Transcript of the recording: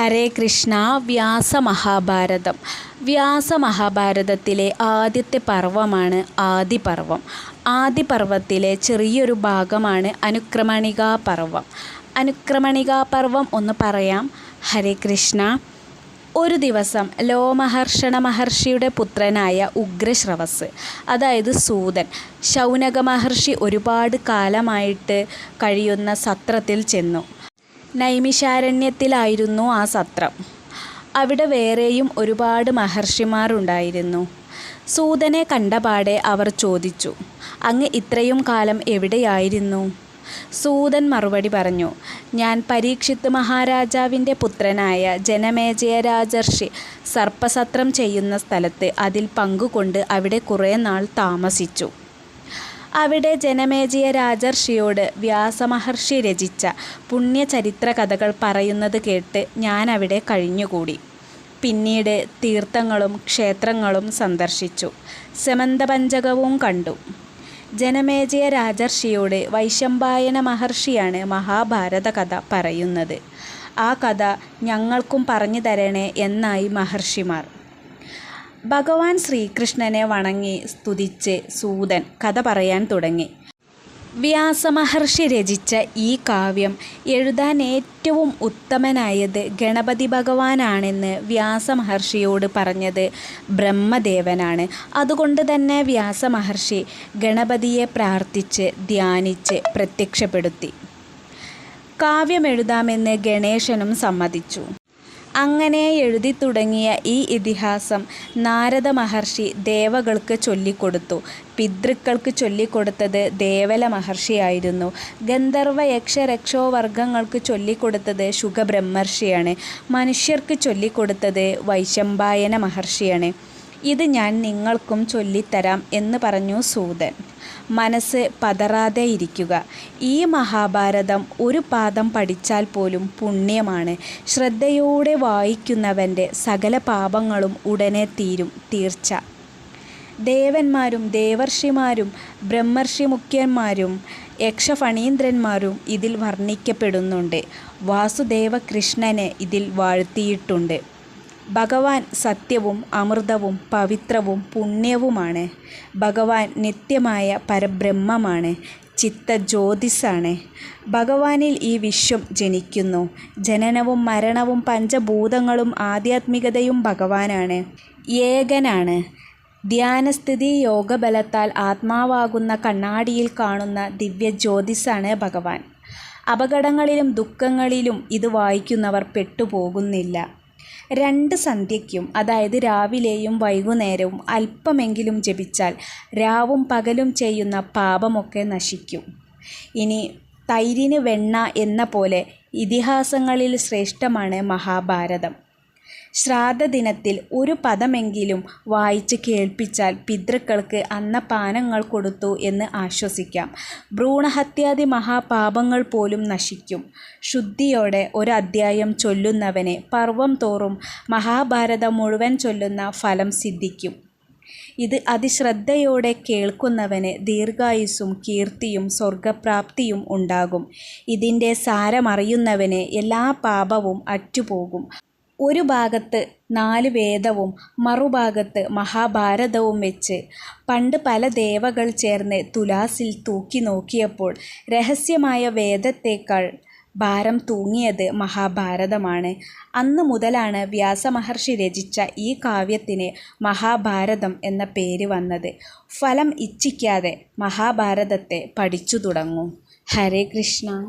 ഹരേ കൃഷ്ണ വ്യാസമഹാഭാരതം വ്യാസമഹാഭാരതത്തിലെ ആദ്യത്തെ പർവമാണ് ആദിപർവം. ആദിപർവത്തിലെ ചെറിയൊരു ഭാഗമാണ് അനുക്രമണികാ പർവം. അനുക്രമണികാ പർവം ഒന്ന് പറയാം. ഹരേ കൃഷ്ണ ഒരു ദിവസം ലോമഹർഷണ മഹർഷിയുടെ പുത്രനായ ഉഗ്രശ്രവസ് അതായത് സൂതൻ ശൗനക മഹർഷി ഒരുപാട് കാലമായിട്ട് കഴിയുന്ന സത്രത്തിൽ ചെന്നു. നൈമിഷാരണ്യത്തിലായിരുന്നു ആ സത്രം. അവിടെ വേറെയും ഒരുപാട് മഹർഷിമാരുണ്ടായിരുന്നു. സൂതനെ കണ്ടപാടെ അവർ ചോദിച്ചു അങ്ങ് ഇത്രയും കാലം എവിടെയായിരുന്നു? സൂതൻ മറുപടി പറഞ്ഞു ഞാൻ പരീക്ഷിത് മഹാരാജാവിന്റെ പുത്രനായ ജനമേജയ രാജർഷി സർപ്പസത്രം ചെയ്യുന്ന സ്ഥലത്ത് അതിൽ പങ്കുകൊണ്ട് അവിടെ കുറേ നാൾ താമസിച്ചു. അവിടെ ജനമേജിയ രാജർഷിയോട് വ്യാസമഹർഷി രചിച്ച പുണ്യചരിത്ര കഥകൾ പറയുന്നത് കേട്ട് ഞാൻ അവിടെ കഴിഞ്ഞുകൂടി. പിന്നീട് തീർത്ഥങ്ങളും ക്ഷേത്രങ്ങളും സന്ദർശിച്ചു. സമന്തപഞ്ചകവും കണ്ടു. ജനമേജയ രാജർഷിയോട് വൈശമ്പായന മഹർഷിയാണ് മഹാഭാരത കഥ പറയുന്നത്. ആ കഥ ഞങ്ങൾക്കും പറഞ്ഞു തരണേ എന്നായി മഹർഷിമാർ. ഭഗവാൻ ശ്രീകൃഷ്ണനെ വണങ്ങി സ്തുതിച്ച് സൂതൻ കഥ പറയാൻ തുടങ്ങി. വ്യാസമഹർഷി രചിച്ച ഈ കാവ്യം എഴുതാൻ ഏറ്റവും ഉത്തമനായത് ഗണപതി ഭഗവാനാണെന്ന് വ്യാസമഹർഷിയോട് പറഞ്ഞത് ബ്രഹ്മദേവനാണ്. അതുകൊണ്ട് തന്നെ വ്യാസമഹർഷി ഗണപതിയെ പ്രാർത്ഥിച്ച് ധ്യാനിച്ച് പ്രത്യക്ഷപ്പെടുത്തി. കാവ്യമെഴുതാമെന്ന് ഗണേശനും സമ്മതിച്ചു. അങ്ങനെ എഴുതി തുടങ്ങിയ ഈ ഇതിഹാസം നാരദ മഹർഷി ദേവകൾക്ക് ചൊല്ലിക്കൊടുത്തു. പിതൃക്കൾക്ക് ചൊല്ലിക്കൊടുത്തത് ദേവല മഹർഷിയായിരുന്നു. ഗന്ധർവ യക്ഷ രക്ഷോവർഗങ്ങൾക്ക് ചൊല്ലിക്കൊടുത്തത് ശുഖബ്രഹ്മർഷിയാണ്. മനുഷ്യർക്ക് ചൊല്ലിക്കൊടുത്തത് വൈശമ്പായന മഹർഷിയാണ്. ഇത് ഞാൻ നിങ്ങൾക്കും ചൊല്ലിത്തരാം എന്ന് പറഞ്ഞു സൂതൻ. മനസ്സ് പതറാതെ ഇരിക്കുക. ഈ മഹാഭാരതം ഒരു പാദം പഠിച്ചാൽ പോലും പുണ്യമാണ്. ശ്രദ്ധയോടെ വായിക്കുന്നവന്റെ സകല പാപങ്ങളും ഉടനെ തീരും തീർച്ച. ദേവന്മാരും ദേവർഷിമാരും ബ്രഹ്മർഷി മുഖ്യന്മാരും യക്ഷഫണീന്ദ്രന്മാരും ഇതിൽ വർണിക്കപ്പെടുന്നുണ്ട്. വാസുദേവ കൃഷ്ണനെ ഇതിൽ വാഴ്ത്തിയിട്ടുണ്ട്. ഭഗവാൻ സത്യവും അമൃതവും പവിത്രവും പുണ്യവുമാണ്. ഭഗവാൻ നിത്യമായ പരബ്രഹ്മമാണ് ചിത്തജ്യോതിസാണ്. ഭഗവാനിൽ ഈ വിശ്വം ജനിക്കുന്നു. ജനനവും മരണവും പഞ്ചഭൂതങ്ങളും ആധ്യാത്മികതയും ഭഗവാനാണ്. ഏകനാണ്. ധ്യാനസ്ഥിതി യോഗബലത്താൽ ആത്മാവാകുന്ന കണ്ണാടിയിൽ കാണുന്ന ദിവ്യജ്യോതിസാണ് ഭഗവാൻ. അപകടങ്ങളിലും ദുഃഖങ്ങളിലും ഇത് വായിക്കുന്നവർ പെട്ടുപോകുന്നില്ല. രണ്ട് സന്ധ്യയ്ക്കും അതായത് രാവിലെയും വൈകുന്നേരവും അല്പമെങ്കിലും ജപിച്ചാൽ രാവും പകലും ചെയ്യുന്ന പാപമൊക്കെ നശിക്കും. ഇനി തൈരിന് വെണ്ണ എന്ന പോലെ ഇതിഹാസങ്ങളിൽ ശ്രേഷ്ഠമാണ് മഹാഭാരതം. ശ്രാദ്ധദിനത്തിൽ ഒരു പദമെങ്കിലും വായിച്ച് കേൾപ്പിച്ചാൽ പിതൃക്കൾക്ക് അന്നപാനങ്ങൾ കൊടുത്തു എന്ന് ആശ്വസിക്കാം. ഭ്രൂണഹത്യാദി മഹാപാപങ്ങൾ പോലും നശിക്കും. ശുദ്ധിയോടെ ഒരധ്യായം ചൊല്ലുന്നവനെ പർവം തോറും മഹാഭാരതം മുഴുവൻ ചൊല്ലുന്ന ഫലം സിദ്ധിക്കും. ഇത് അതിശ്രദ്ധയോടെ കേൾക്കുന്നവന് ദീർഘായുസ്സും കീർത്തിയും സ്വർഗപ്രാപ്തിയും ഉണ്ടാകും. ഇതിന്റെ സാരമറിയുന്നവന് എല്ലാ പാപവും അറ്റുപോകും. ഒരു ഭാഗത്ത് നാല് വേദവും മറുഭാഗത്ത് മഹാഭാരതവും വെച്ച്. പണ്ട് പല ദേവകൾ ചേർന്ന് തുലാസിൽ തൂക്കി നോക്കിയപ്പോൾ രഹസ്യമായ വേദത്തേക്കാൾ ഭാരം തൂങ്ങിയത് മഹാഭാരതമാണ്. അന്ന് മുതലാണ് വ്യാസമഹർഷി രചിച്ച ഈ കാവ്യത്തിന് മഹാഭാരതം എന്ന പേര് വന്നത്. ഫലം ഇച്ഛിക്കാതെ മഹാഭാരതത്തെ പഠിച്ചു തുടങ്ങൂ. ഹരേ കൃഷ്ണ.